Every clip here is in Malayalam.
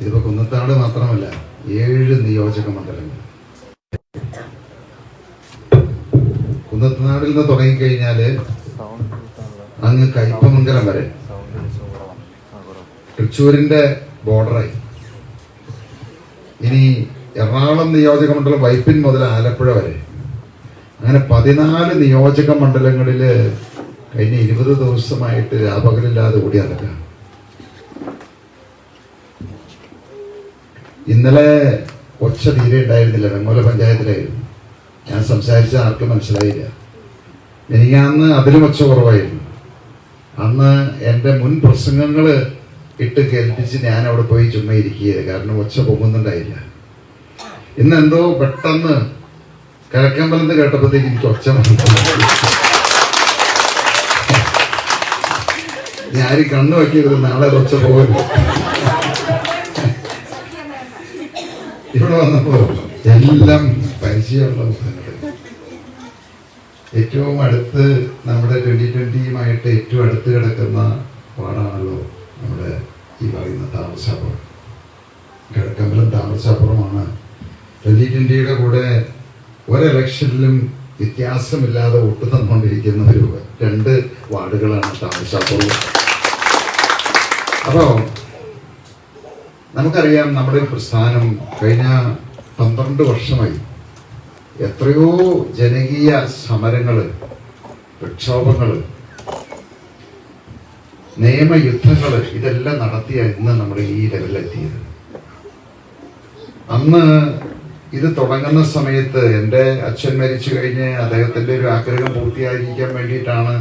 ഇതിപ്പോ കുന്നത്താട് മാത്രമല്ല ഏഴ് നിയോജക മണ്ഡലങ്ങൾ. കുന്നത്തനാടിൽ നിന്ന് തുടങ്ങിക്കഴിഞ്ഞാൽ അങ്ങ് കയ്പമംഗലം വരെ. തൃശ്ശൂരിന്റെ ബോർഡറായി. ഇനി എറണാകുളം നിയോജക മണ്ഡലം വൈപ്പിൻ മുതൽ ആലപ്പുഴ വരെ. അങ്ങനെ പതിനാല് നിയോജക മണ്ഡലങ്ങളിൽ കഴിഞ്ഞ ഇരുപത് ദിവസമായിട്ട് രാപകലില്ലാതെ കൂടി നടക്കുക ഇന്നലെ ഒച്ച തീരെ ഉണ്ടായിരുന്നില്ല വെങ്ങോല പഞ്ചായത്തിലായിരുന്നു. ഞാൻ സംസാരിച്ച ആർക്കും മനസ്സിലായില്ല. എനിക്ക് അന്ന് അതിലും ഒച്ച കുറവായിരുന്നു. അന്ന് എന്റെ മുൻ പ്രസംഗങ്ങൾ ഇട്ട് കേൾപ്പിച്ച് ഞാൻ അവിടെ പോയി ചുമ്മാ ഇരിക്കുകയത് കാരണം ഒച്ച പൊങ്ങുന്നുണ്ടായില്ല. ഇന്ന് എന്തോ പെട്ടെന്ന് കിഴക്കമ്പലത്ത് കേട്ടപ്പോഴത്തേക്ക് എനിക്ക് ഒച്ച ഞാൻ കണ്ണു വയ്ക്കരുത് നാളെ ഒച്ച പോകരുത് ഇവിടെ വന്നപ്പോ എല്ലാം പരിചയമുള്ള ഏറ്റവും അടുത്ത് നമ്മുടെ ട്വന്റി ട്വന്റിയുമായിട്ട് ഏറ്റവും അടുത്ത് കിടക്കുന്ന പാടാണല്ലോ നമ്മുടെ ഈ പറയുന്ന താമസാപുരം. കിഴക്കമ്പലം താമസാപുരമാണ്. ട്വന്റി ട്വന്റിയുടെ കൂടെ ഒരെലക്ഷനിലും വ്യത്യാസമില്ലാതെ വോട്ട് തന്നുകൊണ്ടിരിക്കുന്ന ഒരു രണ്ട് വാർഡുകളാണ് താമസാപുരം. അപ്പോ നമുക്കറിയാം നമ്മുടെ പ്രസ്ഥാനം കഴിഞ്ഞ പന്ത്രണ്ട് വർഷമായി എത്രയോ ജനകീയ സമരങ്ങൾ പ്രക്ഷോഭങ്ങൾ നിയമയുദ്ധങ്ങൾ ഇതെല്ലാം നടത്തിയ ഇന്ന് നമ്മൾ ഈ ലെവലിലെത്തിയത്. അന്ന് ഇത് തുടങ്ങുന്ന സമയത്ത് എന്റെ അച്ഛൻ മരിച്ചു കഴിഞ്ഞ് അദ്ദേഹത്തിന്റെ ഒരു ആഗ്രഹം പൂർത്തിയായിരിക്കാൻ വേണ്ടിയിട്ടാണ്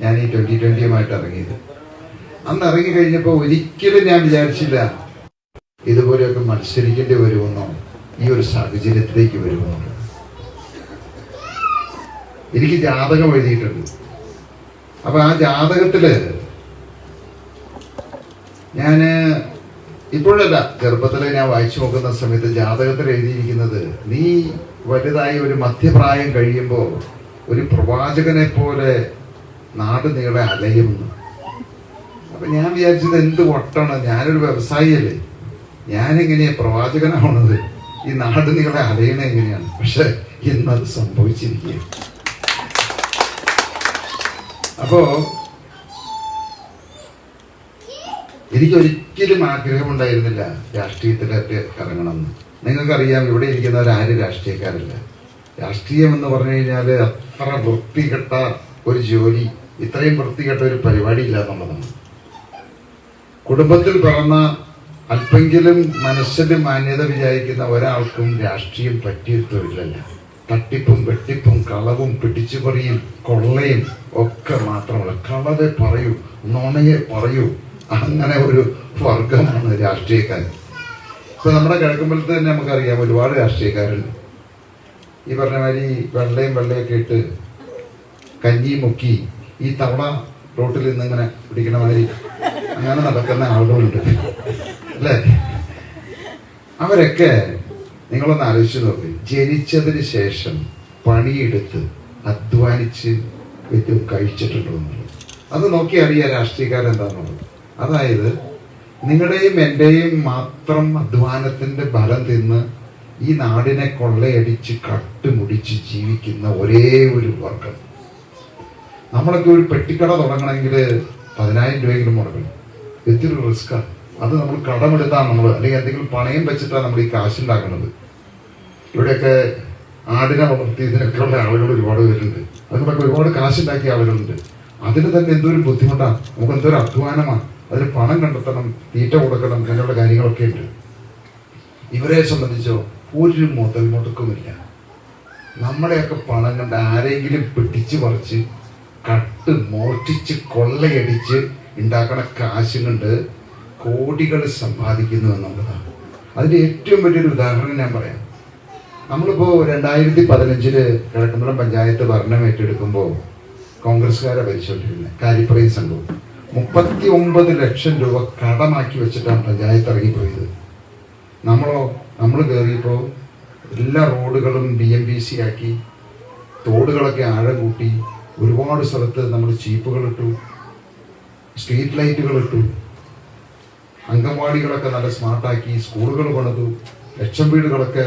ഞാൻ ഈ ട്വന്റി ട്വന്റിയുമായിട്ട് ഇറങ്ങിയത്. അന്ന് ഇറങ്ങി കഴിഞ്ഞപ്പോൾ ഒരിക്കലും ഞാൻ വിചാരിച്ചില്ല ഇതുപോലെയൊക്കെ മത്സരിക്കേണ്ടി വരുമെന്നോ ഈ ഒരു സാഹചര്യത്തിലേക്ക് വരുമെന്നോ. എനിക്ക് ജാതകം എഴുതിയിട്ടുണ്ട്. അപ്പൊ ആ ജാതകത്തിൽ ഞാൻ ഇപ്പോഴല്ല ചെറുപ്പത്തിൽ ഞാൻ വായിച്ചു നോക്കുന്ന സമയത്ത് ജാതകത്തിൽ എഴുതിയിരിക്കുന്നത് നീ വലുതായി ഒരു മധ്യപ്രായം കഴിയുമ്പോൾ ഒരു പ്രവാചകനെ പോലെ നാട് നീളെ അലയുമെന്ന് അപ്പൊ ഞാൻ വിചാരിച്ചത് എന്ത് വട്ടാണ്? ഞാനൊരു വ്യവസായിയല്ലേ. ഞാനെങ്ങനെയാ പ്രവാചകനാവണത്? ഈ നാട് നിങ്ങളെ അറിയണ എങ്ങനെയാണ്? പക്ഷെ ഇന്നത് സംഭവിച്ചിരിക്കുക അപ്പോ എനിക്ക് ഒരിക്കലും ആഗ്രഹമുണ്ടായിരുന്നില്ല രാഷ്ട്രീയത്തിലൊക്കെ ഇറങ്ങണമെന്ന്. നിങ്ങൾക്കറിയാം ഇവിടെ ഇരിക്കുന്നവരാരും രാഷ്ട്രീയക്കാരല്ല. രാഷ്ട്രീയം എന്ന് പറഞ്ഞു കഴിഞ്ഞാൽ അത്ര വൃത്തികെട്ട ഒരു ജോലി ഇത്രയും വൃത്തികെട്ട ഒരു പരിപാടി ഇല്ല എന്നുള്ളതാണ്. കുടുംബത്തിൽ പിറന്ന അല്പെങ്കിലും മനസ്സിന് മാന്യത വിചാരിക്കുന്ന ഒരാൾക്കും രാഷ്ട്രീയം പറ്റിയിട്ടില്ല തട്ടിപ്പും വെട്ടിപ്പും കളവും പിടിച്ചുപറിയും കൊള്ളയും ഒക്കെ മാത്രമല്ല കളവെ പറയൂ നുണയെ പറയൂ. അങ്ങനെ ഒരു വർഗമാണ് രാഷ്ട്രീയക്കാർ ഇപ്പൊ നമ്മുടെ കിഴക്കുമ്പലത്ത് തന്നെ നമുക്കറിയാം ഒരുപാട് രാഷ്ട്രീയക്കാരുണ്ട്. ഈ പറഞ്ഞ മാതിരി വെള്ളയും വെള്ളയൊക്കെ ഇട്ട് കഞ്ഞി മുക്കി ഈ തവള റോട്ടിൽ നിന്ന് ഇങ്ങനെ പിടിക്കണ മാതിരി അങ്ങനെ നടക്കുന്ന ആളുകളുണ്ട്. അല്ലേ? അവരൊക്കെ നിങ്ങളൊന്ന് ആലോചിച്ച് നോക്ക്. ജനിച്ചതിന് ശേഷം പണിയെടുത്ത് അധ്വാനിച്ച് വ്യക്തി കഴിച്ചിട്ടുണ്ടോ അത് നോക്കി അറിയാം രാഷ്ട്രീയക്കാരെന്താണെന്നുള്ളത് അതായത് നിങ്ങളുടെയും എന്റെയും മാത്രം അധ്വാനത്തിന്റെ ഫലം തിന്ന് ഈ നാടിനെ കൊള്ളയടിച്ച് കട്ടുമുടിച്ച് ജീവിക്കുന്ന ഒരേ ഒരു വർഗം. നമ്മളൊക്കെ ഒരു പെട്ടിക്കട തുടങ്ങണമെങ്കിൽ പതിനായിരം രൂപയെങ്കിലും മുടക്കണം. ഇത്തിരി റിസ്ക്കാണ്. അത് നമ്മൾ കടമെടുത്താണ് നമ്മൾ അല്ലെങ്കിൽ എന്തെങ്കിലും പണയം വെച്ചിട്ടാണ് നമ്മൾ ഈ കാശുണ്ടാക്കുന്നത് ഇവിടെയൊക്കെ ആടിനെ വളർത്തി ഇതിനൊക്കെയുള്ള ആളുകൾ ഒരുപാട് പേരുണ്ട്. അതിനൊക്കെ ഒരുപാട് കാശുണ്ടാക്കിയ ആളുകളുണ്ട്. അതിന് തന്നെ എന്തൊരു ബുദ്ധിമുട്ടാണ് നമുക്ക് എന്തൊരു അധ്വാനമാണ് അതിന് പണം കണ്ടെത്തണം തീറ്റ കൊടുക്കണം അങ്ങനെയുള്ള കാര്യങ്ങളൊക്കെ ഉണ്ട്. ഇവരെ സംബന്ധിച്ചോ ഒരു മുതൽ മുടക്കുമില്ല. നമ്മളെയൊക്കെ പണം കണ്ട് ആരെങ്കിലും പിടിച്ചു പറിച്ച് കട്ട് മോഷ്ടിച്ച് കൊള്ളയടിച്ച് ഉണ്ടാക്കണ കാശും കൊണ്ട് കോടികൾ സമ്പാദിക്കുന്നു എന്നുള്ളതാണ്. അതിന്റെ ഏറ്റവും വലിയൊരു ഉദാഹരണം ഞാൻ പറയാം. നമ്മളിപ്പോൾ രണ്ടായിരത്തി പതിനഞ്ചിൽ കിഴക്കമ്പലം പഞ്ചായത്ത് ഭരണം ഏറ്റെടുക്കുമ്പോൾ കോൺഗ്രസ്സുകാരെ ഭരിച്ചുകൊണ്ടിരുന്നത് കാരിപ്പറയും സംഭവം. മുപ്പത്തി ഒമ്പത് ലക്ഷം രൂപ കടമാക്കി വെച്ചിട്ടാണ് പഞ്ചായത്ത് ഇറങ്ങിപ്പോയത്. നമ്മളോ നമ്മൾ കയറിയപ്പോൾ എല്ലാ റോഡുകളും ബി എം ബി സി ആക്കി തോടുകളൊക്കെ ആഴം കൂട്ടി ഒരുപാട് സ്ഥലത്ത് നമ്മൾ ചീപ്പുകൾ ഇട്ടു സ്ട്രീറ്റ് ലൈറ്റുകൾ ഇട്ടു അംഗൻവാടികളൊക്കെ നല്ല സ്മാർട്ടാക്കി സ്കൂളുകൾ പണിതു ലക്ഷം വീടുകളൊക്കെ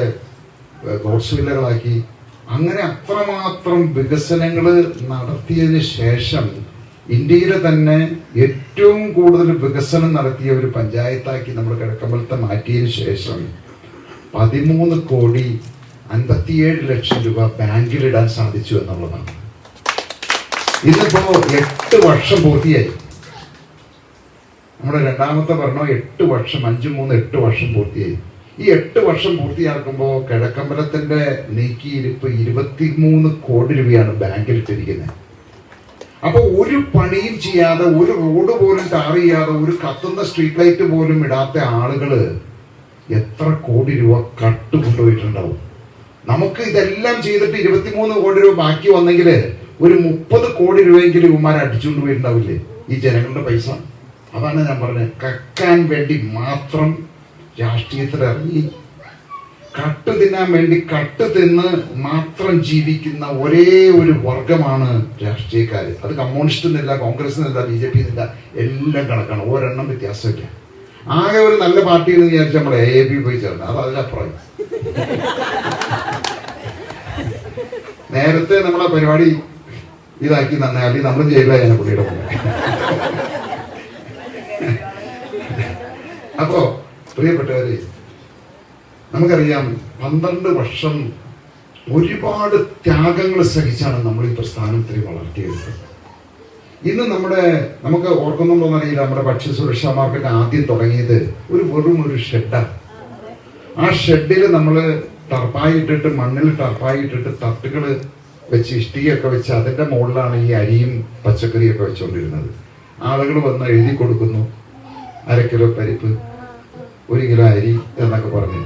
ഗോഡ്സ് വില്ലകളാക്കി. അങ്ങനെ അത്രമാത്രം വികസനങ്ങൾ നടത്തിയതിന് ശേഷം ഇന്ത്യയിലെ തന്നെ ഏറ്റവും കൂടുതൽ വികസനം നടത്തിയ ഒരു പഞ്ചായത്താക്കി നമ്മൾ കിഴക്കമ്പലത്തെ മാറ്റിയതിന് ശേഷം പതിമൂന്ന് കോടി അൻപത്തിയേഴ് ലക്ഷം രൂപ ബാങ്കിലിടാൻ സാധിച്ചു എന്നുള്ളതാണ്. ഇതിപ്പോ എട്ട് വർഷം പൂർത്തിയായി. നമ്മുടെ രണ്ടാമത്തെ ഭരണം എട്ട് വർഷം അഞ്ച് മൂന്ന് എട്ട് വർഷം പൂർത്തിയായി. ഈ എട്ട് വർഷം പൂർത്തിയാക്കുമ്പോൾ കിഴക്കമ്പലത്തിന്റെ നീക്കിയിരിപ്പ് ഇരുപത്തിമൂന്ന് കോടി രൂപയാണ് ബാങ്കിൽ ഇട്ടിരിക്കുന്നത്. അപ്പൊ ഒരു പണിയും ചെയ്യാതെ ഒരു റോഡ് പോലും ടാർ ചെയ്യാതെ ഒരു കത്തുന്ന സ്ട്രീറ്റ് ലൈറ്റ് പോലും ഇടാത്ത ആളുകൾ എത്ര കോടി രൂപ കട്ട് കൊണ്ടുപോയിട്ടുണ്ടാവും നമുക്ക് ഇതെല്ലാം ചെയ്തിട്ട് ഇരുപത്തിമൂന്ന് കോടി രൂപ ബാക്കി വന്നെങ്കിൽ ഒരു മുപ്പത് കോടി രൂപയെങ്കിലും ഇവന്മാർ അടിച്ചുകൊണ്ട് പോയിട്ടുണ്ടാവില്ലേ? ഈ ജനങ്ങളുടെ പൈസ. അതാണ് ഞാൻ പറഞ്ഞത്. കക്കാൻ വേണ്ടി മാത്രം രാഷ്ട്രീയത്തിൽ ഇറങ്ങി കട്ട് തിന്നാൻ വേണ്ടി കട്ട് തിന്ന് മാത്രം ജീവിക്കുന്ന ഒരേ ഒരു വർഗമാണ് രാഷ്ട്രീയക്കാർ അത് കമ്മ്യൂണിസ്റ്റ് എന്നില്ല കോൺഗ്രസ് എന്നില്ല ബി ജെ പി എന്നില്ല എല്ലാം കണക്കാണ്. ഒരെണ്ണം വ്യത്യാസമില്ല. ആകെ ഒരു നല്ല പാർട്ടി എന്ന് വിചാരിച്ച് നമ്മൾ എ പി പോയി ചേർന്ന്. അത് അതിലപ്പുറം നേരത്തെ നമ്മളെ പരിപാടി ഇതാക്കി നന്നായി നമ്മൾ ചെയ്യില്ല അതിനെ പുള്ളിയുടെ അപ്പോ പ്രിയപ്പെട്ടവരെ നമുക്കറിയാം പന്ത്രണ്ട് വർഷം ഒരുപാട് ത്യാഗങ്ങൾ സഹിച്ചാണ് നമ്മൾ ഈ പ്രസ്ഥാനത്തിൽ വളർത്തിയെടുത്തത് ഇന്ന് നമ്മുടെ നമുക്ക് ഓർക്കുന്നുണ്ടോന്ന് അറിയില്ല നമ്മുടെ ഭക്ഷ്യസുരക്ഷാ മാർക്കറ്റ് ആദ്യം തുടങ്ങിയത് ഒരു വെറും ഒരു ഷെഡാണ് ആ ഷെഡിൽ നമ്മൾ ടർപ്പായിട്ടിട്ട് മണ്ണിൽ ടർപ്പായിട്ടിട്ട് തട്ടുകൾ വെച്ച് ഇഷ്ടികയൊക്കെ വെച്ച് അതിന്റെ മുകളിലാണ് ഈ അരിയും പച്ചക്കറിയൊക്കെ വെച്ചുകൊണ്ടിരുന്നത്. ആളുകൾ വന്ന് എഴുതി കൊടുക്കുന്നു. അര കിലോ പരിപ്പ് ഒരു കിലോ അരി എന്നൊക്കെ പറഞ്ഞു.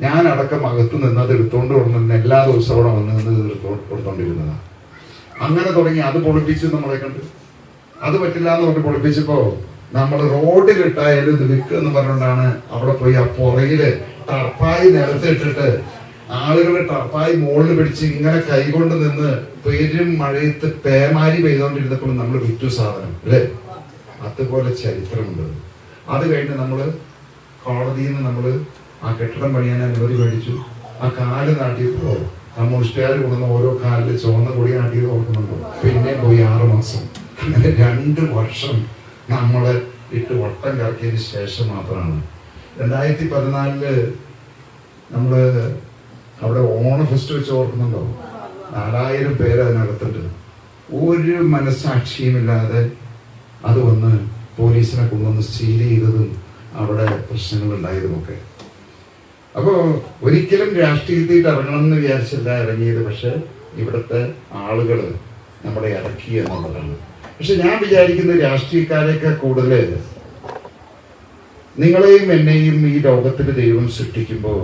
ഞാൻ അടക്കം അകത്ത് നിന്നത് എടുത്തുകൊണ്ട് കൊടുക്കുന്ന എല്ലാ ദിവസവും അവിടെ വന്ന് നിന്ന് ഇത് കൊടുത്തോണ്ടിരുന്നതാണ് അങ്ങനെ തുടങ്ങി അത് പൊളിപ്പിച്ചു നമ്മളെ കണ്ട്. അത് പറ്റില്ല എന്ന് പറഞ്ഞ് പൊളിപ്പിച്ചപ്പോ നമ്മൾ റോഡിലിട്ടായാലും ഇത് വിൽക്കുക എന്ന് പറഞ്ഞുകൊണ്ടാണ് അവിടെ പോയി ആ പുറകിൽ ടർപ്പായി നിലത്തിട്ടിട്ട് ആളുകൾ ടർപ്പായി മുകളിൽ പിടിച്ച് ഇങ്ങനെ കൈകൊണ്ട് നിന്ന് പേരും മഴയത്ത് പേമാരി പെയ്തോണ്ടിരുന്നപ്പോൾ നമ്മൾ വിറ്റു സാധനം അല്ലേ? അതുപോലെ ചരിത്രമുണ്ട്. അത് കഴിഞ്ഞ് നമ്മൾ കോടതിയിൽ നിന്ന് നമ്മൾ ആ കെട്ടിടം പണിയാൻ അനുമതി മേടിച്ചു. ആ കാൽ നാട്ടിയപ്പോ കമ്മ്യൂണിസ്റ്റുകാർ കൊണ്ടുവന്ന ഓരോ കാലിൽ ചുവന്ന കൊടി നാട്ടിയത് ഓർക്കുന്നുണ്ടോ? പിന്നെ പോയി ആറു മാസം. അങ്ങനെ രണ്ട് വർഷം നമ്മൾ ഇട്ട് വട്ടം കറക്കിയതിന് ശേഷം മാത്രമാണ്. രണ്ടായിരത്തി പതിനാലിൽ നമ്മൾ അവിടെ ഓണ ഫെസ്റ്റ് വെച്ച് ഓർക്കുന്നുണ്ടോ? നാലായിരം പേര് അതിനകത്തുണ്ട് ഒരു മനസ്സാക്ഷിയുമില്ലാതെ അത് വന്ന് പോലീസിനെ കൊണ്ടുവന്ന് സീൽ ചെയ്തതും അവിടെ പ്രശ്നങ്ങൾ ഉണ്ടായതുമൊക്കെ അപ്പോൾ ഒരിക്കലും രാഷ്ട്രീയത്തിൽ ഇറങ്ങണം എന്ന് വിചാരിച്ചില്ല ഇറങ്ങിയത് പക്ഷെ ഇവിടുത്തെ ആളുകൾ നമ്മളെ ഇറക്കി എന്നുള്ളതാണ്. പക്ഷെ ഞാൻ വിചാരിക്കുന്ന രാഷ്ട്രീയക്കാരെയൊക്കെ കൂടുതൽ നിങ്ങളെയും എന്നെയും ഈ ലോകത്തിൽ ദൈവം സൃഷ്ടിക്കുമ്പോൾ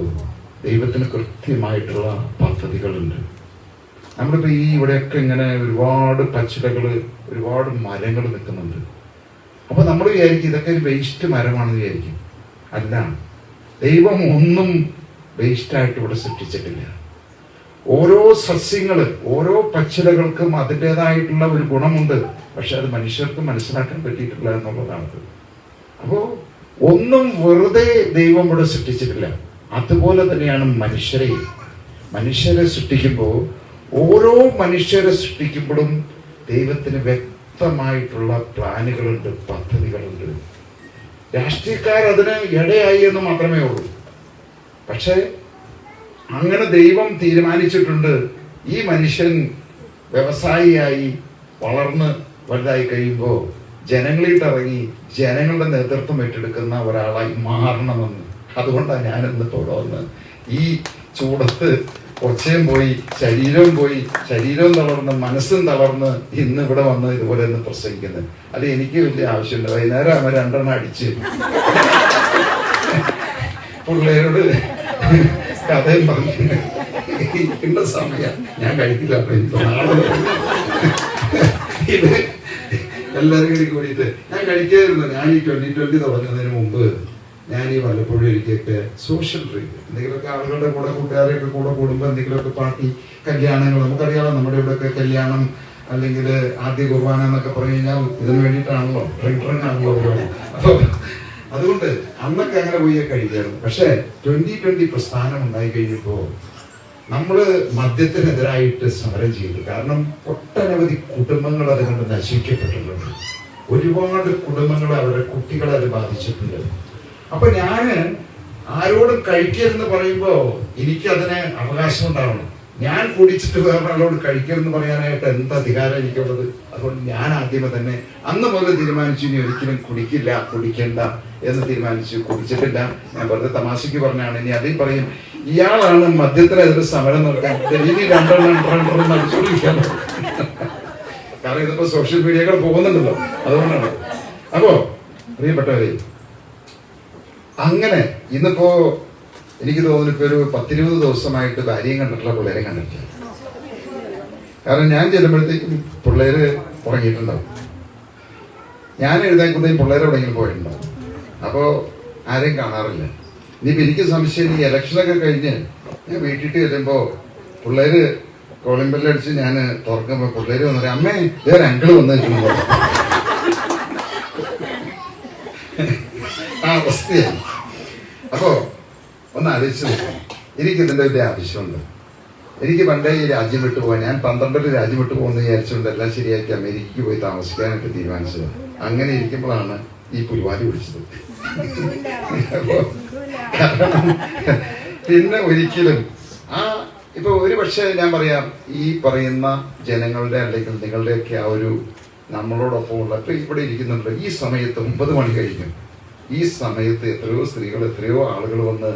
ദൈവത്തിന് കൃത്യമായിട്ടുള്ള പദ്ധതികളുണ്ട്. നമ്മളിപ്പോ ഈ ഇവിടെയൊക്കെ ഇങ്ങനെ ഒരുപാട് പച്ചിലകൾ ഒരുപാട് മരങ്ങൾ നിൽക്കുന്നുണ്ട്. അപ്പൊ നമ്മൾ വിചാരിക്കും ഇതൊക്കെ ഒരു വേസ്റ്റ് മരമാണെന്ന് വിചാരിക്കും. അല്ല ദൈവം ഒന്നും വേസ്റ്റായിട്ട് ഇവിടെ സൃഷ്ടിച്ചിട്ടില്ല. ഓരോ സസ്യങ്ങൾ ഓരോ പച്ചിലകൾക്കും അതിന്റെതായിട്ടുള്ള ഒരു ഗുണമുണ്ട്. പക്ഷെ അത് മനുഷ്യർക്ക് മനസ്സിലാക്കാൻ പറ്റിയിട്ടില്ല എന്നുള്ളതാണ് അപ്പോ ഒന്നും വെറുതെ ദൈവം ഇവിടെ സൃഷ്ടിച്ചിട്ടില്ല. അതുപോലെ തന്നെയാണ് മനുഷ്യരെ. മനുഷ്യരെ സൃഷ്ടിക്കുമ്പോൾ ഓരോ മനുഷ്യരെ സൃഷ്ടിക്കുമ്പോഴും ദൈവത്തിന് വ്യക്തമായിട്ടുള്ള പ്ലാനുകളുണ്ട് പദ്ധതികളുണ്ട്. രാഷ്ട്രീയക്കാർ അതിന് ഇടയായി എന്ന് മാത്രമേ ഉള്ളൂ. പക്ഷേ അങ്ങനെ ദൈവം തീരുമാനിച്ചിട്ടുണ്ട് ഈ മനുഷ്യൻ വ്യവസായിയായി വളർന്ന് വലുതായി കഴിയുമ്പോൾ ജനങ്ങളിട്ട് ഇറങ്ങി ജനങ്ങളുടെ നേതൃത്വം ഏറ്റെടുക്കുന്ന ഒരാളായി മാറണമെന്ന്. അതുകൊണ്ടാണ് ഞാൻ ഇന്ന് തുടർന്ന് ഈ ചൂടത്ത് ഒച്ചയും പോയി ശരീരവും പോയി ശരീരവും തളർന്ന് മനസ്സും തളർന്ന് ഇന്ന് ഇവിടെ വന്ന് ഇതുപോലെ ഒന്ന് പ്രസംഗിക്കുന്നത്. അത് എനിക്ക് വലിയ ആവശ്യമുണ്ട് വൈകുന്നേരം അവൻ രണ്ടെണ്ണം അടിച്ച്. പിള്ളേരോട് കഥയും പറഞ്ഞു സമയം ഞാൻ കഴിക്കില്ല ഇത് എല്ലാവരും കൂടി കൂടിയിട്ട് ഞാൻ കഴിക്കായിരുന്നു. ഞാൻ ഈ ട്വന്റി ട്വന്റി തുടങ്ങുന്നതിന് മുമ്പ് ഞാൻ ഈ വല്ലപ്പോഴും ഒരിക്കലൊക്കെ സോഷ്യൽ ഡ്രിങ്ക് എന്തെങ്കിലുമൊക്കെ ആളുകളുടെ കൂടെ കൂട്ടുകാരെയൊക്കെ കൂടെ കൂടുമ്പോൾ എന്തെങ്കിലുമൊക്കെ പാർട്ടി കല്യാണങ്ങൾ നമുക്കറിയാമല്ലോ നമ്മുടെ ഇവിടെയൊക്കെ കല്യാണം അല്ലെങ്കിൽ ആദ്യ കുർബാന എന്നൊക്കെ പറഞ്ഞു കഴിഞ്ഞാൽ ഇതിന് വേണ്ടിയിട്ടാണല്ലോ. ആണല്ലോ പരിപാടി അപ്പോൾ അതുകൊണ്ട് അന്നൊക്കെ അങ്ങനെ പോയി കഴിക്കായിരുന്നു പക്ഷേ ട്വന്റി ട്വന്റി പ്രസ്ഥാനം ഉണ്ടായി കഴിഞ്ഞപ്പോ നമ്മൾ മദ്യത്തിനെതിരായിട്ട് സമരം ചെയ്തു. കാരണം ഒട്ടനവധി കുടുംബങ്ങൾ അതുകൊണ്ട് നശിക്കപ്പെട്ടിട്ടുണ്ട്. ഒരുപാട് കുടുംബങ്ങൾ അവരുടെ കുട്ടികളെ അത് ബാധിച്ചിട്ടുണ്ട്. അപ്പൊ ഞാൻ ആരോട് കഴിക്കരുതെന്ന് പറയുമ്പോ എനിക്ക് അതിന് അവകാശം ഉണ്ടാവണം ഞാൻ കുടിച്ചിട്ട് വേറെ വേറൊരാളോട് കഴിക്കരുതെന്ന് പറയാനായിട്ട് എന്ത് അധികാരം എനിക്കുള്ളത്? അതുകൊണ്ട് ഞാൻ ആദ്യമേ തന്നെ അന്ന് മുതൽ തീരുമാനിച്ചു ഇനി ഒരിക്കലും കുടിക്കില്ല കുടിക്കണ്ട എന്ന് തീരുമാനിച്ചു. കുടിച്ചിട്ടില്ല. ഞാൻ വെറുതെ തമാശക്ക് പറഞ്ഞാണ്. ഇനി അതിൽ പറയും ഇയാളാണ് മദ്യത്തിനെതിരെ സമരം നടത്താൻ ഇനി രണ്ടെണ്ണം രണ്ടെണ്ണം അടിച്ചുകൊണ്ടിരിക്കാൻ കാരണം ഇതിപ്പോ സോഷ്യൽ മീഡിയകൾ പോകുന്നുണ്ടല്ലോ. അതുകൊണ്ടാണ്. അപ്പോ പ്രിയപ്പെട്ടവരെ അങ്ങനെ ഇന്നിപ്പോ എനിക്ക് തോന്നുന്നു ഇപ്പൊ ഒരു പത്തിരുപത് ദിവസമായിട്ട് ഭാര്യയും കണ്ടിട്ടില്ല പിള്ളേരെ കണ്ടിട്ടില്ല. കാരണം ഞാൻ ചെല്ലുമ്പോഴത്തേക്കും പിള്ളേര് ഉറങ്ങിയിട്ടുണ്ടാവും. ഞാൻ എഴുതാക്കുമ്പോഴത്തേക്കും പിള്ളേരെ എവിടെയെങ്കിലും പോയിട്ടുണ്ടാവും. അപ്പോ ആരെയും കാണാറില്ല. ഇനിയിപ്പോ എനിക്ക് സംശയം ഈ ഇലക്ഷനൊക്കെ കഴിഞ്ഞ് ഞാൻ വീട്ടിട്ട് വരുമ്പോ പിള്ളേര് കോളിംഗ് ഞാൻ തുറക്കുമ്പോ പിള്ളേര് വന്നു അമ്മേ ഇതൊരു അങ്കിൾ വന്നു വെച്ചിട്ടുണ്ടോ അവസ്ഥയാണ് അപ്പോ ഒന്ന് ആലോചിച്ച് നോക്കാം. എനിക്ക് ഇതിന്റെ വലിയ ആവശ്യമുണ്ട്. എനിക്ക് പണ്ടേ ഈ രാജ്യം വിട്ടു പോകാൻ ഞാൻ പന്ത്രണ്ടിൽ രാജ്യം വിട്ടു പോകുന്ന വിചാരിച്ചുകൊണ്ട് എല്ലാം ശരിയാക്കി അമേരിക്കയ്ക്ക് പോയി താമസിക്കാനായിട്ട് തീരുമാനിച്ചത് അങ്ങനെ ഇരിക്കുമ്പോഴാണ് ഈ പുലിവാലി വിളിച്ചത്. പിന്നെ ഒരിക്കലും ആ ഇപ്പൊ ഒരു പക്ഷേ ഞാൻ പറയാം ഈ പറയുന്ന ജനങ്ങളുടെ അല്ലെങ്കിൽ നിങ്ങളുടെയൊക്കെ ആ ഒരു നമ്മളോടൊപ്പമുള്ള ഇപ്പൊ ഇവിടെ ഇരിക്കുന്നുണ്ട് ഈ സമയത്ത് ഒമ്പത് മണി കഴിഞ്ഞു. ഈ സമയത്ത് എത്രയോ സ്ത്രീകൾ എത്രയോ ആളുകൾ വന്ന്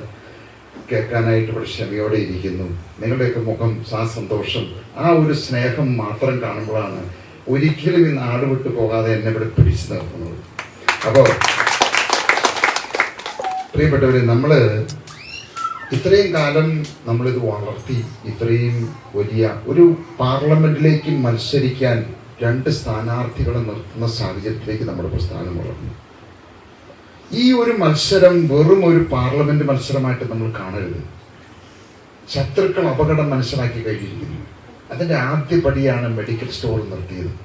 കേൾക്കാനായിട്ട് ഇവിടെ ക്ഷമയോടെ ഇരിക്കുന്നു. നിങ്ങളുടെയൊക്കെ മുഖം ആ സന്തോഷം. ആ ഒരു സ്നേഹം മാത്രം കാണുമ്പോഴാണ് ഒരിക്കലും ഈ നാട് വിട്ടു പോകാതെ എന്നെ ഇവിടെ പിടിച്ചു നിർത്തുന്നത്. അപ്പോൾ പ്രിയപ്പെട്ടവരെ നമ്മൾ ഇത്രയും കാലം നമ്മളിത് വളർത്തി ഇത്രയും വലിയ ഒരു പാർലമെന്റിലേക്ക് മത്സരിക്കാൻ രണ്ട് സ്ഥാനാർത്ഥികളെ നിർത്തുന്ന സാഹചര്യത്തിലേക്ക് നമ്മുടെ പ്രസ്ഥാനം വളർന്നു. ഈ ഒരു മത്സരം വെറും ഒരു പാർലമെന്റ് മത്സരമായിട്ട് നമ്മൾ കാണരുത്. ശത്രുക്കൾ അപകടം മനസ്സിലാക്കി കഴിഞ്ഞിരിക്കുന്നു. അതിന്റെ ആദ്യ പടിയാണ് മെഡിക്കൽ സ്റ്റോർ നിർത്തിയത്.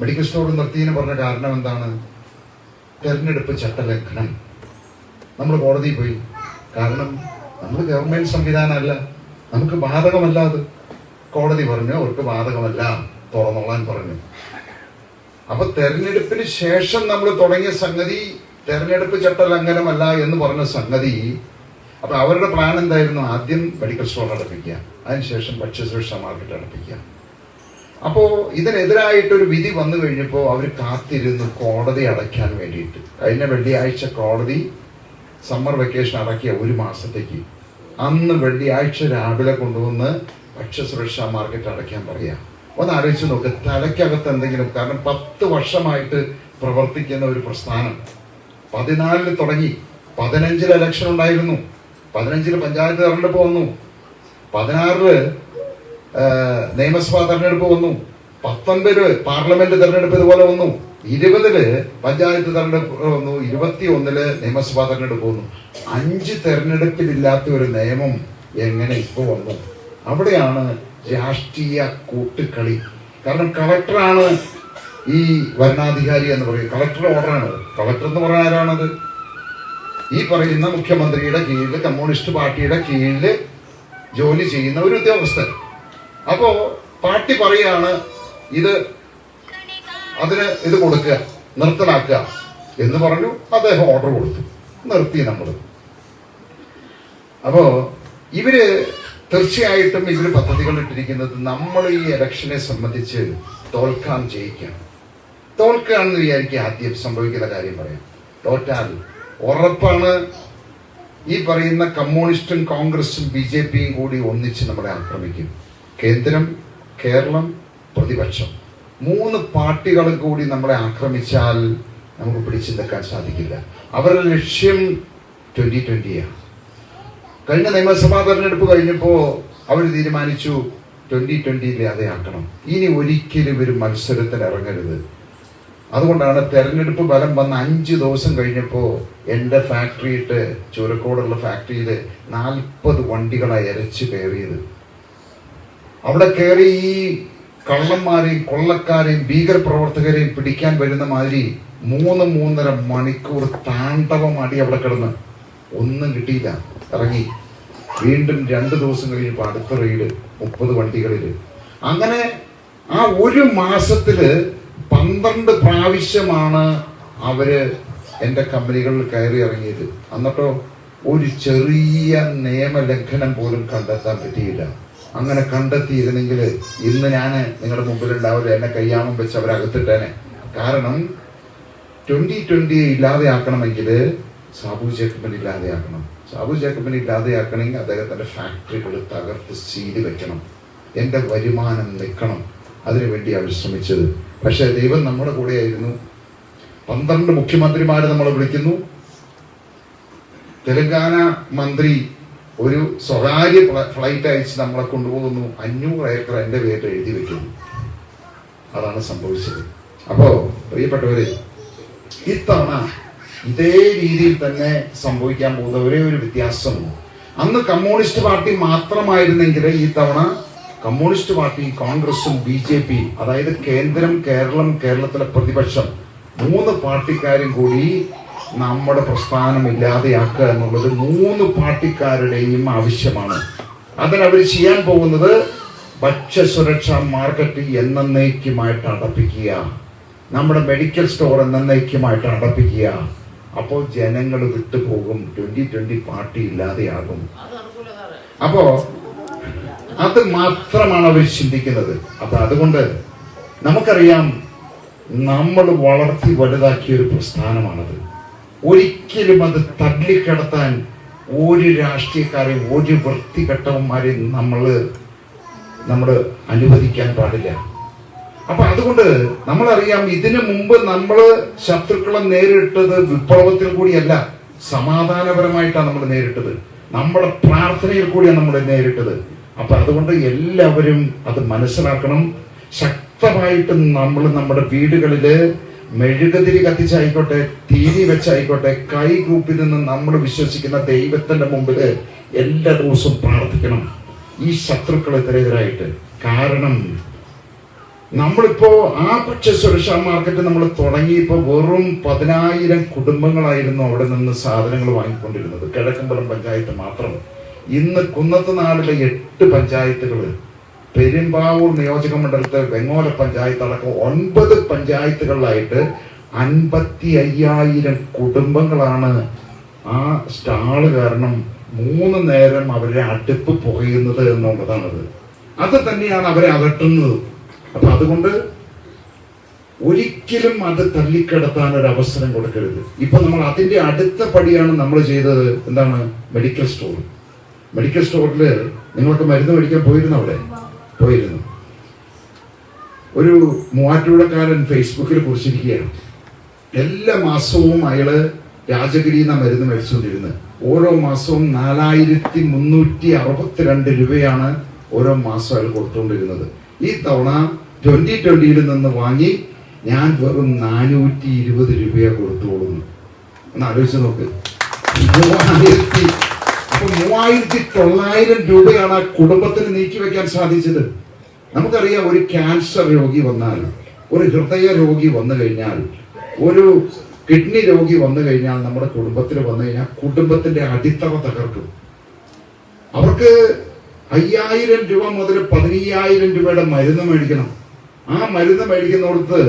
മെഡിക്കൽ സ്റ്റോർ നിർത്തിയെന്ന് പറഞ്ഞ കാരണം എന്താണ്? തെരഞ്ഞെടുപ്പ് ചട്ടലംഘനം. നമ്മൾ കോടതിയിൽ പോയി. കാരണം നമ്മൾ ഗവൺമെന്റ് സംവിധാനമല്ല. നമുക്ക് ബാധകമല്ല അത്. കോടതി പറഞ്ഞു അവർക്ക് ബാധകമല്ല തുറന്നോളാൻ പറഞ്ഞു. അപ്പൊ തെരഞ്ഞെടുപ്പിന് ശേഷം നമ്മൾ തുടങ്ങിയ സംഗതി തെരഞ്ഞെടുപ്പ് ചട്ടലംഘനമല്ല എന്ന് പറഞ്ഞ സംഗതി അപ്പൊ അവരുടെ പ്ലാൻ എന്തായിരുന്നു? ആദ്യം മെഡിക്കൽ സ്റ്റോർ അടപ്പിക്കുക. അതിനുശേഷം ഭക്ഷ്യസുരക്ഷാ മാർക്കറ്റ് അടപ്പിക്കുക. അപ്പോ ഇതിനെതിരായിട്ട് ഒരു വിധി വന്നു കഴിഞ്ഞപ്പോൾ അവർ കാത്തിരുന്നു കോടതി അടയ്ക്കാൻ വേണ്ടിയിട്ട്. കഴിഞ്ഞ വെള്ളിയാഴ്ച കോടതി സമ്മർ വെക്കേഷൻ അടക്കിയ ഒരു മാസത്തേക്ക് അന്ന് വെള്ളിയാഴ്ച രാവിലെ കൊണ്ടുവന്ന് ഭക്ഷ്യസുരക്ഷാ മാർക്കറ്റ് അടയ്ക്കാൻ പറയാ. ഒന്ന് ആലോചിച്ച് നോക്ക് തലയ്ക്കകത്ത് എന്തെങ്കിലും കാരണം പത്ത് വർഷമായിട്ട് പ്രവർത്തിക്കുന്ന ഒരു പ്രസ്ഥാനം പതിനാലിന് തുടങ്ങി. പതിനഞ്ചിൽ ഇലക്ഷൻ ഉണ്ടായിരുന്നു. പതിനഞ്ചിൽ പഞ്ചായത്ത് തെരഞ്ഞെടുപ്പ് വന്നു. പതിനാറിൽ നിയമസഭാ തെരഞ്ഞെടുപ്പ് വന്നു. പത്തൊൻപതിൽ പാർലമെന്റ് തെരഞ്ഞെടുപ്പ് ഇതുപോലെ വന്നു. ഇരുപതിൽ പഞ്ചായത്ത് തെരഞ്ഞെടുപ്പ് വന്നു. ഇരുപത്തി ഒന്നിൽ നിയമസഭാ തെരഞ്ഞെടുപ്പ് വന്നു. അഞ്ച് തെരഞ്ഞെടുപ്പിലില്ലാത്ത ഒരു നിയമം എങ്ങനെ ഇപ്പൊ വന്നു? അവിടെയാണ് രാഷ്ട്രീയ കൂട്ടുകളി. കാരണം കളക്ടറാണ് ഈ വരണാധികാരി എന്ന് പറയും കളക്ടർ ഓർഡറാണ് കളക്ടർ എന്ന് പറഞ്ഞാൽ ആരാണത്? ഈ പറയുന്ന മുഖ്യമന്ത്രിയുടെ കീഴിൽ കമ്മ്യൂണിസ്റ്റ് പാർട്ടിയുടെ കീഴിൽ ജോലി ചെയ്യുന്ന ഒരു ഉദ്യോഗസ്ഥൻ. അപ്പോ പാർട്ടി പറയാണ് ഇത് അതിന് ഇത് കൊടുക്കുക നിർത്തലാക്കുക എന്ന് പറഞ്ഞു. അദ്ദേഹം ഓർഡർ കൊടുത്തു. നിർത്തി നമ്മൾ അപ്പോ ഇവർ തീർച്ചയായിട്ടും ഇവർ പദ്ധതികൾ ഇട്ടിരിക്കുന്നത് നമ്മൾ ഈ ഇലക്ഷനെ സംബന്ധിച്ച് തോൽക്കാൻ ജയിക്കാം തോൽക്കുകയാണെന്ന് വിചാരിക്കുക ആദ്യം സംഭവിക്കുന്ന കാര്യം പറയാം. തോറ്റാൽ ഉറപ്പാണ് ഈ പറയുന്ന കമ്മ്യൂണിസ്റ്റും കോൺഗ്രസും ബി ജെ പിയും കൂടി ഒന്നിച്ച് നമ്മളെ ആക്രമിക്കും. കേന്ദ്രം കേരളം പ്രതിപക്ഷം. മൂന്ന് പാർട്ടികളും കൂടി നമ്മളെ ആക്രമിച്ചാൽ നമുക്ക് പിടിച്ചു നിൽക്കാൻ സാധിക്കില്ല. അവരുടെ ലക്ഷ്യം ട്വന്റി ട്വന്റിയാണ് കഴിഞ്ഞ നിയമസഭാ തെരഞ്ഞെടുപ്പ് കഴിഞ്ഞപ്പോൾ അവർ തീരുമാനിച്ചു ട്വന്റി ട്വന്റിയിലെ അതേ ആക്കണം. ഇനി ഒരിക്കലും ഒരു മത്സരത്തിന് ഇറങ്ങരുത് അതുകൊണ്ടാണ് തെരഞ്ഞെടുപ്പ് ഫലം വന്ന അഞ്ച് ദിവസം കഴിഞ്ഞപ്പോൾ എന്റെ ഫാക്ടറിയിട്ട് ചുരക്കോടുള്ള ഫാക്ടറിയിൽ നാൽപ്പത് വണ്ടികളായി അരച്ച് കയറിയത്. അവിടെ കയറി ഈ കള്ളന്മാരെയും കൊള്ളക്കാരെയും ഭീകരപ്രവർത്തകരെയും പിടിക്കാൻ വരുന്ന മാതിരി മൂന്ന് മൂന്നര മണിക്കൂർ താണ്ഡവമാടി അവിടെ കിടന്ന്. ഒന്നും കിട്ടിയില്ല. ഇറങ്ങി. വീണ്ടും രണ്ട് ദിവസം കഴിഞ്ഞപ്പോൾ അടുത്ത റെയ്ഡ് മുപ്പത് വണ്ടികളിൽ അങ്ങനെ ആ ഒരു മാസത്തിൽ പന്ത്രണ്ട് പ്രാവശ്യമാണ് അവർ എന്റെ കമ്പനികളിൽ കയറി ഇറങ്ങിയത്. എന്നിട്ടോ ഒരു ചെറിയ നിയമലംഘനം പോലും കണ്ടെത്താൻ പറ്റിയില്ല. അങ്ങനെ കണ്ടെത്തിയിരുന്നെങ്കിൽ ഇന്ന് ഞാൻ നിങ്ങളുടെ മുമ്പിൽ ഉണ്ടാവില്ല എന്നെ കയ്യാമം വെച്ച് അവരകത്തിട്ടേനെ. കാരണം ട്വന്റി ട്വന്റി ഇല്ലാതെയാക്കണമെങ്കിൽ സാബു ജേക്കബിനെ ഇല്ലാതെയാക്കണം. സാബു ജേക്കബിനെ ഇല്ലാതെയാക്കണമെങ്കിൽ അദ്ദേഹത്തിന്റെ ഫാക്ടറികൾ തകർത്ത് സീൽ വെക്കണം. എന്റെ വരുമാനം നിൽക്കണം. അതിനുവേണ്ടി അവർ ശ്രമിച്ചത് പക്ഷേ ദൈവം നമ്മുടെ കൂടെയായിരുന്നു. പന്ത്രണ്ട് മുഖ്യമന്ത്രിമാരെ നമ്മളെ വിളിക്കുന്നു. തെലങ്കാന മന്ത്രി ഒരു സ്വകാര്യ ഫ്ലൈറ്റ് അയച്ച് നമ്മളെ കൊണ്ടുപോകുന്നു. അഞ്ഞൂറ് ഏക്കർ എന്റെ പേര് എഴുതി വെക്കുന്നു. അതാണ് സംഭവിച്ചത്. അപ്പോ പ്രിയപ്പെട്ടവരെ ഇത്തവണ ഇതേ രീതിയിൽ തന്നെ സംഭവിക്കാൻ പോകുന്ന ഒരേ ഒരു വ്യത്യാസമുണ്ട്. അന്ന് കമ്മ്യൂണിസ്റ്റ് പാർട്ടി മാത്രമായിരുന്നെങ്കിൽ ഈ തവണ കമ്മ്യൂണിസ്റ്റ് പാർട്ടി കോൺഗ്രസും ബി ജെ പി അതായത് കേന്ദ്രം കേരളം കേരളത്തിലെ പ്രതിപക്ഷം മൂന്ന് പാർട്ടിക്കാരും കൂടി നമ്മുടെ പ്രസ്ഥാനം ഇല്ലാതെയാക്കുക എന്നുള്ളത് മൂന്ന് പാർട്ടിക്കാരുടെയും ആവശ്യമാണ്. അതിനവർ ചെയ്യാൻ പോകുന്നത് ഭക്ഷ്യസുരക്ഷാ മാർക്കറ്റ് എന്നേക്കുമായിട്ട് അടപ്പിക്കുക. നമ്മുടെ മെഡിക്കൽ സ്റ്റോർ എന്നേക്കുമായിട്ട് അടപ്പിക്കുക. അപ്പോൾ ജനങ്ങൾ വിട്ടുപോകും. ട്വന്റി ട്വന്റി പാർട്ടി ഇല്ലാതെയാകും. അപ്പോ അത് മാത്രമാണ് അവർ ചിന്തിക്കുന്നത്. അപ്പൊ അതുകൊണ്ട് നമുക്കറിയാം നമ്മൾ വളർത്തി വലുതാക്കിയ ഒരു പ്രസ്ഥാനമാണത്. ഒരിക്കലും അത് തള്ളിക്കടത്താൻ ഒരു രാഷ്ട്രീയക്കാരെ ഒരു വൃത്തികെട്ടവന്മാരെ നമ്മൾ നമ്മൾ അനുവദിക്കാൻ പാടില്ല. അപ്പൊ അതുകൊണ്ട് നമ്മളറിയാം ഇതിനു മുമ്പ് നമ്മൾ ശത്രുക്കളെ നേരിട്ടത് വിപ്ലവത്തിൽ കൂടിയല്ല സമാധാനപരമായിട്ടാണ് നമ്മൾ നേരിട്ടത്. നമ്മുടെ പ്രാർത്ഥനയിൽ കൂടിയാണ് നമ്മൾ നേരിട്ടത്. അപ്പൊ അതുകൊണ്ട് എല്ലാവരും അത് മനസ്സിലാക്കണം. ശക്തമായിട്ട് നമ്മൾ നമ്മുടെ വീടുകളിൽ മെഴുകുതിരി കത്തിച്ചായിക്കോട്ടെ തീരി വെച്ചായിക്കോട്ടെ കൈ നിന്ന് നമ്മൾ വിശ്വസിക്കുന്ന ദൈവത്തിന്റെ മുമ്പിൽ എല്ലാ ദിവസവും പ്രാർത്ഥിക്കണം. ഈ ശത്രുക്കളെതിരെതിരായിട്ട്. കാരണം നമ്മളിപ്പോ ആ പക്ഷ സുരക്ഷാ മാർക്കറ്റ് നമ്മൾ തുടങ്ങിയപ്പോ വെറും പതിനായിരം കുടുംബങ്ങളായിരുന്നു അവിടെ നിന്ന് സാധനങ്ങൾ വാങ്ങിക്കൊണ്ടിരുന്നത്. കിഴക്കമ്പലം പഞ്ചായത്ത് മാത്രം. ഇന്ന് കുന്നത്ത് നാടിലെ എട്ട് പഞ്ചായത്തുകൾ പെരുമ്പാവൂർ നിയോജക മണ്ഡലത്തെ വെങ്ങോല പഞ്ചായത്ത് അടക്കം ഒൻപത് പഞ്ചായത്തുകളിലായിട്ട് അൻപത്തി അയ്യായിരം കുടുംബങ്ങളാണ് ആ സ്റ്റാൾ കാരണം മൂന്ന് നേരം അവരുടെ അടുപ്പ് പുകയുന്നത് എന്നുള്ളതാണത്. അത് തന്നെയാണ് അവരെ അകറ്റുന്നത്. അപ്പൊ അതുകൊണ്ട് ഒരിക്കലും അത് തള്ളിക്കിടത്താൻ ഒരു അവസരം കൊടുക്കരുത്. ഇപ്പൊ നമ്മൾ അതിന്റെ അടുത്ത പടിയാണ് നമ്മൾ ചെയ്തത്. എന്താണ്? Medical store. മെഡിക്കൽ സ്റ്റോറിൽ നിങ്ങൾക്ക് മരുന്ന് മേടിക്കാൻ പോയിരുന്നു അവിടെ? പോയിരുന്നു. ഒരു മൂവാറ്റുപുഴക്കാരൻ ഫേസ്ബുക്കിൽ കുറിച്ചിരിക്കുകയാണ്. എല്ലാ മാസവും അയാൾ രാജഗിരി എന്ന മരുന്ന് മേടിച്ചുകൊണ്ടിരുന്നത്. ഓരോ മാസവും നാലായിരത്തി മുന്നൂറ്റി അറുപത്തിരണ്ട് രൂപയാണ് ഓരോ മാസം അയാൾ കൊടുത്തുകൊണ്ടിരുന്നത്. ഈ തവണ ട്വന്റി ട്വന്റിയിൽ നിന്ന് വാങ്ങി ഞാൻ വെറും നാനൂറ്റി ഇരുപത് രൂപയാണ് കൊടുത്തോളുന്നു ഒന്ന് ആലോചിച്ച് നോക്ക്. മൂവായിരത്തി മൂവായിരത്തി തൊള്ളായിരം രൂപയാണ് ആ കുടുംബത്തിന് നീക്കി വെക്കാൻ സാധിച്ചത്. നമുക്കറിയാം ഒരു ക്യാൻസർ രോഗി വന്നാൽ ഒരു ഹൃദയ രോഗി വന്നു കഴിഞ്ഞാൽ ഒരു കിഡ്നി രോഗി വന്നു കഴിഞ്ഞാൽ നമ്മുടെ കുടുംബത്തിൽ വന്നു കഴിഞ്ഞാൽ കുടുംബത്തിന്റെ അടിത്തറ തകർക്കും. അവർക്ക് അയ്യായിരം രൂപ മുതൽ പതിനയ്യായിരം രൂപയുടെ മരുന്ന് മേടിക്കണം. ആ മരുന്ന് മേടിക്കുന്നിടത്ത്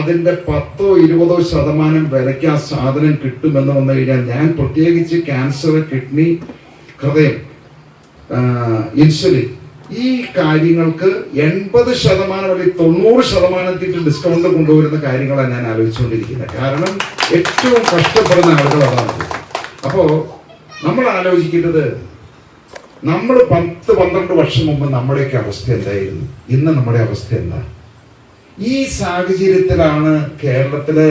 അതിന്റെ പത്തോ ഇരുപതോ ശതമാനം വിലയ്ക്ക് ആ സാധനം കിട്ടുമെന്ന് വന്നു കഴിഞ്ഞാൽ ഞാൻ പ്രത്യേകിച്ച് ക്യാൻസർ കിഡ്നി ഹൃദയം ഇൻസുലിൻ. ഈ കാര്യങ്ങൾക്ക് എൺപത് ശതമാനം അല്ലെങ്കിൽ തൊണ്ണൂറ് ശതമാനത്തിൽ ഡിസ്കൗണ്ട് കൊണ്ടുവരുന്ന കാര്യങ്ങളാണ് ഞാൻ ആലോചിച്ചുകൊണ്ടിരിക്കുന്നത്. കാരണം ഏറ്റവും കഷ്ടപ്പെടുന്ന ആളുകൾ അതാണ്. അപ്പോ നമ്മൾ ആലോചിക്കേണ്ടത് നമ്മൾ പത്ത് പന്ത്രണ്ട് വർഷം മുമ്പ് നമ്മുടെയൊക്കെ അവസ്ഥ എന്തായിരുന്നു? ഇന്ന് നമ്മുടെ അവസ്ഥ എന്താ? ഈ സാഹചര്യത്തിലാണ് കേരളത്തിലെ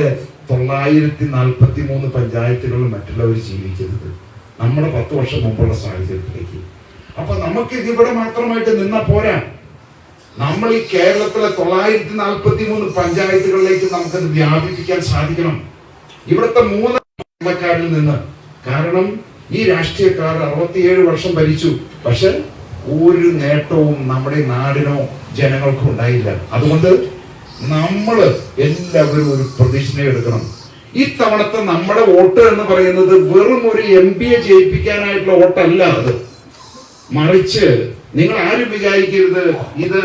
തൊള്ളായിരത്തി നാൽപ്പത്തി മൂന്ന് പഞ്ചായത്തുകളിൽ മറ്റുള്ളവർ ജീവിക്കുന്നത്. നമ്മുടെ പത്ത് വർഷം മുമ്പുള്ള സാഹചര്യത്തിലേക്ക്. അപ്പൊ നമുക്ക് ഇതിവിടെ മാത്രമായിട്ട് നിന്ന പോരാ. നമ്മൾ ഈ കേരളത്തിലെ തൊള്ളായിരത്തി നാൽപ്പത്തി മൂന്ന് പഞ്ചായത്തുകളിലേക്ക് നമുക്കത് വ്യാപിപ്പിക്കാൻ സാധിക്കണം. ഇവിടുത്തെ മൂന്ന് കേരളക്കാരിൽ നിന്ന്. കാരണം ഈ രാഷ്ട്രീയക്കാർ അറുപത്തിയേഴ് വർഷം ഭരിച്ചു. പക്ഷെ ഒരു നേട്ടവും നമ്മുടെ നാടിനോ ജനങ്ങൾക്കോ ഉണ്ടായില്ല. അതുകൊണ്ട് നമ്മൾ എല്ലാവരും ഒരു പ്രതിജ്ഞ എടുക്കണം. ഇത്തവണത്തെ നമ്മുടെ വോട്ട് എന്ന് പറയുന്നത് വെറും ഒരു എം പിയെ ജയിപ്പിക്കാനായിട്ടുള്ള വോട്ടല്ല അത്. മറിച്ച് നിങ്ങൾ ആരും വിചാരിക്കരുത് ഇത്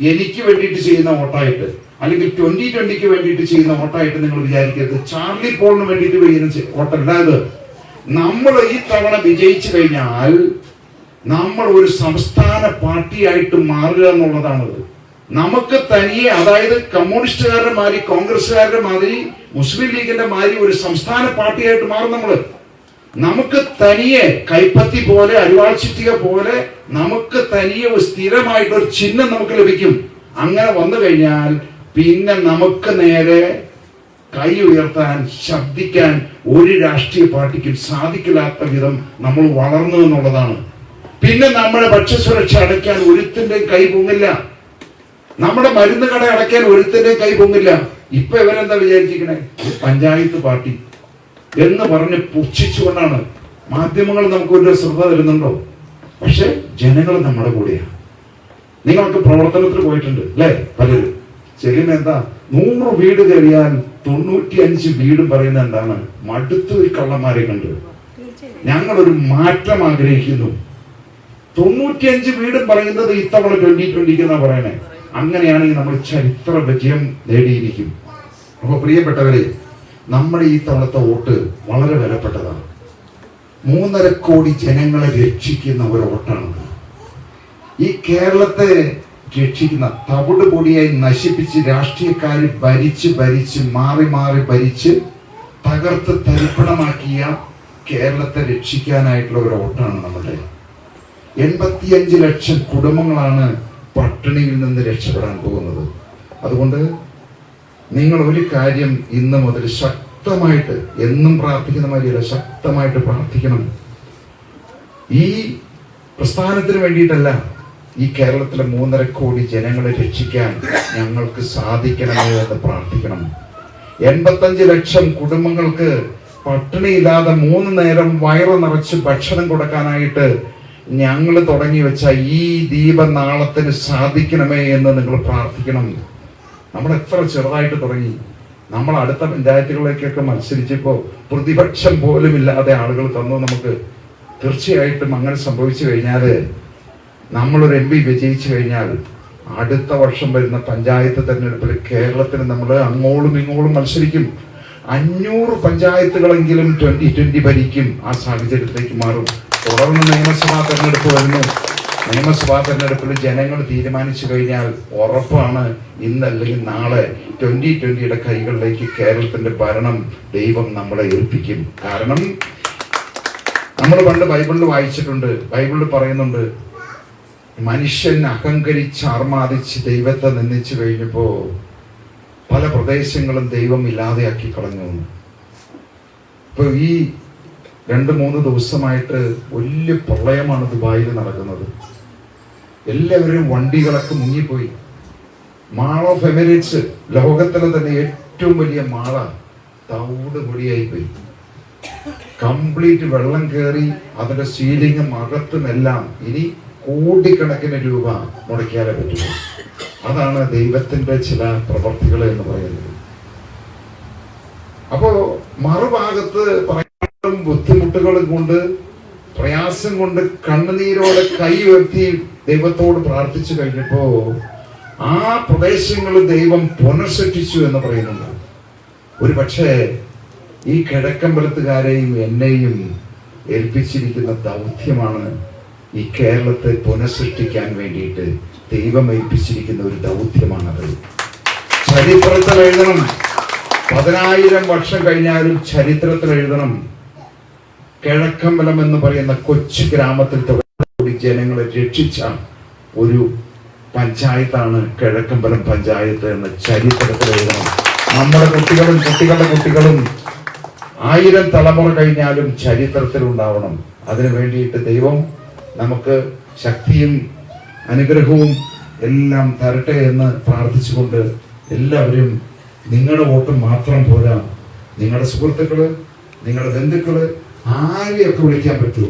എനിക്ക് വേണ്ടിയിട്ട് ചെയ്യുന്ന വോട്ടായിട്ട് അല്ലെങ്കിൽ ട്വന്റി ട്വന്റിക്ക് വേണ്ടിയിട്ട് ചെയ്യുന്ന വോട്ടായിട്ട് നിങ്ങൾ വിചാരിക്കരുത്. ചാർലി പോളിന് വേണ്ടിയിട്ട് ചെയ്യുന്ന വോട്ടല്ല ഇത് നമ്മൾ ഈ തവണ വിജയിച്ചു കഴിഞ്ഞാൽ നമ്മൾ ഒരു സംസ്ഥാന പാർട്ടിയായിട്ട് മാറുക എന്നുള്ളതാണത്. നമുക്ക് തനിയെ അതായത് കമ്മ്യൂണിസ്റ്റുകാരുടെ മാതിരി കോൺഗ്രസ്സുകാരുടെ മാതിരി മുസ്ലിം ലീഗിന്റെ മാതിരി ഒരു സംസ്ഥാന പാർട്ടിയായിട്ട് മാറും നമ്മൾ. നമുക്ക് തനിയെ കൈപ്പത്തി പോലെ അരിവാൾ പോലെ നമുക്ക് തനിയെ ഒരു സ്ഥിരമായിട്ട് ഒരു ചിഹ്നം നമുക്ക് ലഭിക്കും. അങ്ങനെ വന്നു കഴിഞ്ഞാൽ പിന്നെ നമുക്ക് നേരെ കൈ ഉയർത്താൻ ശബ്ദിക്കാൻ ഒരു രാഷ്ട്രീയ പാർട്ടിക്കും സാധിക്കില്ലാത്ത വിധം നമ്മൾ വളർന്നു എന്നുള്ളതാണ്. പിന്നെ നമ്മുടെ ഭക്ഷ്യസുരക്ഷ അടയ്ക്കാൻ ഒരുത്തിന്റെ കൈ പൊങ്ങില്ല. നമ്മുടെ മരുന്ന് കട അടയ്ക്കാൻ ഒരുത്തന്റെ കൈ പൊങ്ങില്ല ഇപ്പൊ ഇവരെന്താ വിചാരിച്ചിരിക്കണേ? പഞ്ചായത്ത് പാർട്ടി എന്ന് പറഞ്ഞ് പുച്ഛിച്ചുകൊണ്ടാണ് മാധ്യമങ്ങൾ നമുക്ക് ഒരു ശ്രദ്ധ തരുന്നുണ്ടോ? പക്ഷെ ജനങ്ങൾ നമ്മുടെ കൂടെയാണ്. നിങ്ങൾക്ക് പ്രവർത്തനത്തിൽ പോയിട്ടുണ്ട് അല്ലേ? പലരും. ശരിയും എന്താ? നൂറ് വീട് കയറിയാൽ തൊണ്ണൂറ്റി അഞ്ച് വീടും പറയുന്ന എന്താണ്? മടുത്തു ഈ കള്ളന്മാരെ കണ്ട്. ഞങ്ങളൊരു മാറ്റം ആഗ്രഹിക്കുന്നു. തൊണ്ണൂറ്റിയഞ്ച് വീടും പറയുന്നത് ഇത്തവണ ട്വന്റി ട്വന്റിക്ക് എന്നാ പറയണേ? അങ്ങനെയാണെങ്കിൽ നമ്മൾ ചരിത്ര വിജയം നേടിയിരിക്കും അപ്പൊ പ്രിയപ്പെട്ടവരെ നമ്മുടെ ഈ തവണത്തെ വോട്ട് വളരെ വിലപ്പെട്ടതാണ്. മൂന്നര കോടി ജനങ്ങളെ രക്ഷിക്കുന്ന ഒരു വോട്ടാണ് ഈ കേരളത്തെ രക്ഷിക്കുന്ന തവിട് പൊടിയായി നശിപ്പിച്ച് രാഷ്ട്രീയക്കാർ ഭരിച്ച് ഭരിച്ച് മാറി മാറി ഭരിച്ച് തകർത്ത് തരിപ്പണമാക്കിയ കേരളത്തെ രക്ഷിക്കാനായിട്ടുള്ള ഒരു വോട്ടാണ് നമ്മുടെ. എൺപത്തിയഞ്ച് ലക്ഷം കുടുംബങ്ങളാണ് പട്ടിണിയിൽ നിന്ന് രക്ഷപ്പെടാൻ പോകുന്നത്. അതുകൊണ്ട് നിങ്ങൾ ഒരു കാര്യം ഇന്ന് മുതൽ ശക്തമായിട്ട് എന്നും പ്രാർത്ഥിക്കുന്ന മാതിരിയല്ല ശക്തമായിട്ട് പ്രാർത്ഥിക്കണം. ഈ പ്രസ്ഥാനത്തിന് വേണ്ടിയിട്ടല്ല ഈ കേരളത്തിലെ മൂന്നര കോടി ജനങ്ങളെ രക്ഷിക്കാൻ ഞങ്ങൾക്ക് സാധിക്കണമേ എന്ന് പ്രാർത്ഥിക്കണം. എൺപത്തഞ്ച് ലക്ഷം കുടുംബങ്ങൾക്ക് പട്ടിണിയില്ലാതെ മൂന്ന് നേരം വയറ് നിറച്ച് ഭക്ഷണം കൊടുക്കാനായിട്ട് ഞങ്ങൾ തുടങ്ങി വെച്ച ഈ ദീപനാളത്തിന് സാധിക്കണമേ എന്ന് നിങ്ങൾ പ്രാർത്ഥിക്കണം. നമ്മൾ എത്ര ചെറുതായിട്ട് തുടങ്ങി. നമ്മൾ അടുത്ത പഞ്ചായത്തുകളിലേക്കൊക്കെ മത്സരിച്ചപ്പോൾ പ്രതിപക്ഷം പോലും ഇല്ലാതെ ആളുകൾ തന്നു നമുക്ക്. തീർച്ചയായിട്ടും അങ്ങനെ സംഭവിച്ചു കഴിഞ്ഞാൽ നമ്മളൊരു എം പി വിജയിച്ചു കഴിഞ്ഞാൽ അടുത്ത വർഷം വരുന്ന പഞ്ചായത്ത് തെരഞ്ഞെടുപ്പിൽ കേരളത്തിന് നമ്മൾ അങ്ങോളും ഇങ്ങോളും മത്സരിക്കും. അഞ്ഞൂറ് പഞ്ചായത്തുകളെങ്കിലും ട്വന്റി ട്വന്റി ഭരിക്കും. ആ സാഹചര്യത്തിലേക്ക് മാറും. തുടർന്ന് നിയമസഭാ തെരഞ്ഞെടുപ്പ് വരുന്നു. നിയമസഭാ തെരഞ്ഞെടുപ്പിൽ ജനങ്ങൾ തീരുമാനിച്ചു കഴിഞ്ഞാൽ ഉറപ്പാണ് ഇന്നല്ലെങ്കിൽ നാളെ ട്വന്റി ട്വന്റിയുടെ കൈകളിലേക്ക് കേരളത്തിന്റെ ഭരണം ദൈവം നമ്മളെ ഏൽപ്പിക്കും. കാരണം നമ്മൾ പണ്ട് ബൈബിളിൽ വായിച്ചിട്ടുണ്ട്. ബൈബിളിൽ പറയുന്നുണ്ട് മനുഷ്യൻ അഹങ്കരിച്ച് ആർമാദിച്ച് ദൈവത്തെ നിന്ദിച്ചു കഴിഞ്ഞപ്പോ പല പ്രദേശങ്ങളും ദൈവം ഇല്ലാതെയാക്കി കളഞ്ഞു. ഇപ്പൊ ഈ രണ്ട് മൂന്ന് ദിവസമായിട്ട് വലിയ പ്രളയമാണ് ദുബായിൽ നടക്കുന്നത്. എല്ലാവരും വണ്ടികളൊക്കെ മുങ്ങിപ്പോയി. മാൾ ഓഫ് എമിറേറ്റ്സ് ലോകത്തിലെ തന്നെ ഏറ്റവും വലിയ മാള തവിട് പൊടിയായി പോയി കംപ്ലീറ്റ് വെള്ളം കയറി അതിന്റെ സീലിങ്ങും അകത്തും എല്ലാം ഇനി കോടിക്കണക്കിന് രൂപ മുടക്കിയാലേ പറ്റുള്ളൂ അതാണ് ദൈവത്തിന്റെ ചില പ്രവർത്തികൾ എന്ന് പറയുന്നത്. അപ്പോ മറുഭാഗത്ത് പ്രയാസം ബുദ്ധിമുട്ടുകളും കൊണ്ട് പ്രയാസം കൊണ്ട് കണ്ണുനീരോടെ കൈ ഉയർത്തി ദൈവത്തോട് പ്രാർത്ഥിച്ചു കഴിഞ്ഞപ്പോ ആ പ്രദേശങ്ങൾ ദൈവം പുനഃസൃഷ്ടിച്ചു എന്ന് പറയുന്നുണ്ട്. ഒരു പക്ഷേ ഈ കിഴക്കമ്പലത്തുകാരെയും എന്നെയും ഏൽപ്പിച്ചിരിക്കുന്ന ദൗത്യമാണ് ഈ കേരളത്തെ പുനഃസൃഷ്ടിക്കാൻ വേണ്ടിയിട്ട് ദൈവം ഏൽപ്പിച്ചിരിക്കുന്ന ഒരു ദൗത്യമാണത്. ചരിത്രത്തിൽ എഴുതണം. പതിനായിരം വർഷം കഴിഞ്ഞാലും ചരിത്രത്തിൽ എഴുതണം. കിഴക്കമ്പലം എന്ന് പറയുന്ന കൊച്ചു ഗ്രാമത്തിൽ കൂടി ജനങ്ങളെ രക്ഷിച്ച ഒരു പഞ്ചായത്താണ് കിഴക്കമ്പലം പഞ്ചായത്ത് എന്ന ചരിത്രത്തിൽ നമ്മുടെ കുട്ടികളും കുട്ടികളുടെ കുട്ടികളും ആയിരം തലമുറ കഴിഞ്ഞാലും ചരിത്രത്തിൽ ഉണ്ടാവണം. അതിനു വേണ്ടിയിട്ട് ദൈവം നമുക്ക് ശക്തിയും അനുഗ്രഹവും എല്ലാം തരട്ടെ എന്ന് പ്രാർത്ഥിച്ചുകൊണ്ട് എല്ലാവരും നിങ്ങളുടെ വോട്ട് മാത്രം പോരാ. നിങ്ങളുടെ സുഹൃത്തുക്കൾ നിങ്ങളുടെ ബന്ധുക്കൾ ആരെയൊക്കെ വിളിക്കാൻ പറ്റുമോ?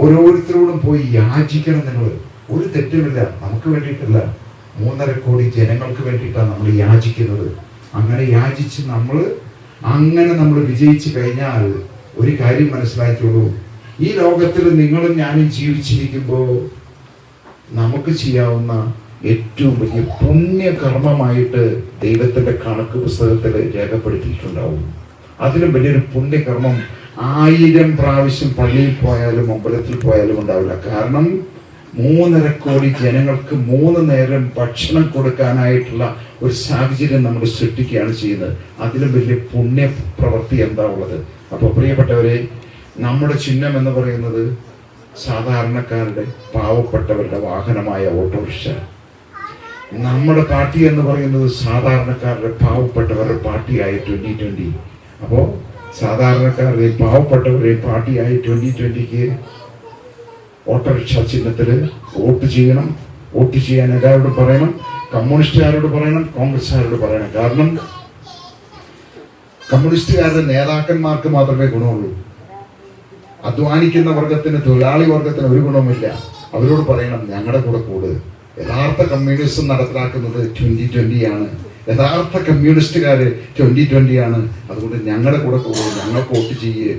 ഓരോരുത്തരോടും പോയി യാചിക്കണം നിങ്ങൾ ഒരു തെറ്റുമില്ല. നമുക്ക് വേണ്ടിയിട്ടല്ല. മൂന്നര കോടി ജനങ്ങൾക്ക് വേണ്ടിയിട്ടാണ് നമ്മൾ യാചിക്കുന്നത്. അങ്ങനെ യാചിച്ച് നമ്മൾ അങ്ങനെ നമ്മൾ വിജയിച്ചു കഴിഞ്ഞാൽ ഒരു കാര്യം മനസ്സിലാക്കിയുള്ളൂ ഈ ലോകത്തിൽ നിങ്ങളും ഞാനും ജീവിച്ചിരിക്കുമ്പോൾ നമുക്ക് ചെയ്യാവുന്ന ഏറ്റവും വലിയ പുണ്യകർമ്മമായിട്ട് ദൈവത്തിന്റെ കണക്ക് പുസ്തകത്തിൽ രേഖപ്പെടുത്തിയിട്ടുണ്ടാവും. അതിലും വലിയൊരു പുണ്യകർമ്മം ആയിരം പ്രാവശ്യം പള്ളിയിൽ പോയാലും അമ്പലത്തിൽ പോയാലും ഉണ്ടാവില്ല. കാരണം മൂന്നര കോടി ജനങ്ങൾക്ക് മൂന്ന് നേരം ഭക്ഷണം കൊടുക്കാനായിട്ടുള്ള ഒരു സാഹചര്യം നമ്മൾ സൃഷ്ടിക്കുകയാണ് ചെയ്യുന്നത്. അതിലും വലിയ പുണ്യ പ്രവൃത്തി എന്താ ഉള്ളത്? അപ്പൊ പ്രിയപ്പെട്ടവരെ നമ്മുടെ ചിഹ്നം എന്ന് പറയുന്നത് സാധാരണക്കാരുടെ പാവപ്പെട്ടവരുടെ വാഹനമായ ഓട്ടോറിക്ഷ. നമ്മുടെ പാർട്ടി എന്ന് പറയുന്നത് സാധാരണക്കാരുടെ പാവപ്പെട്ടവരുടെ പാർട്ടിയായ ട്വന്റി ട്വന്റി അപ്പോ സാധാരണക്കാരുടെയും പാവപ്പെട്ടവരുടെയും പാർട്ടിയായി ട്വന്റി ട്വന്റിക്ക് ഓട്ടോറിക്ഷ ചിഹ്നത്തിൽ വോട്ട് ചെയ്യണം. വോട്ട് ചെയ്യാൻ എല്ലാവരോടും പറയണം. കമ്മ്യൂണിസ്റ്റുകാരോട് പറയണം. കോൺഗ്രസ്സുകാരോട് പറയണം. കാരണം കമ്മ്യൂണിസ്റ്റുകാരുടെ നേതാക്കന്മാർക്ക് മാത്രമേ ഗുണമുള്ളൂ. അധ്വാനിക്കുന്ന വർഗത്തിന് തൊഴിലാളി വർഗത്തിന് ഒരു ഗുണവുമില്ല. അവരോട് പറയണം ഞങ്ങളുടെ കൂടെ കൂട്. യഥാർത്ഥ കമ്മ്യൂണിസം നടപ്പിലാക്കുന്നത് ട്വന്റി ട്വന്റിയാണ് ആണ്. യഥാർത്ഥ കമ്മ്യൂണിസ്റ്റുകാര് ട്വന്റി ട്വന്റിയാണ് അതുകൊണ്ട് ഞങ്ങളുടെ കൂടെ പോകുക ഞങ്ങൾക്ക് വോട്ട് ചെയ്യേ.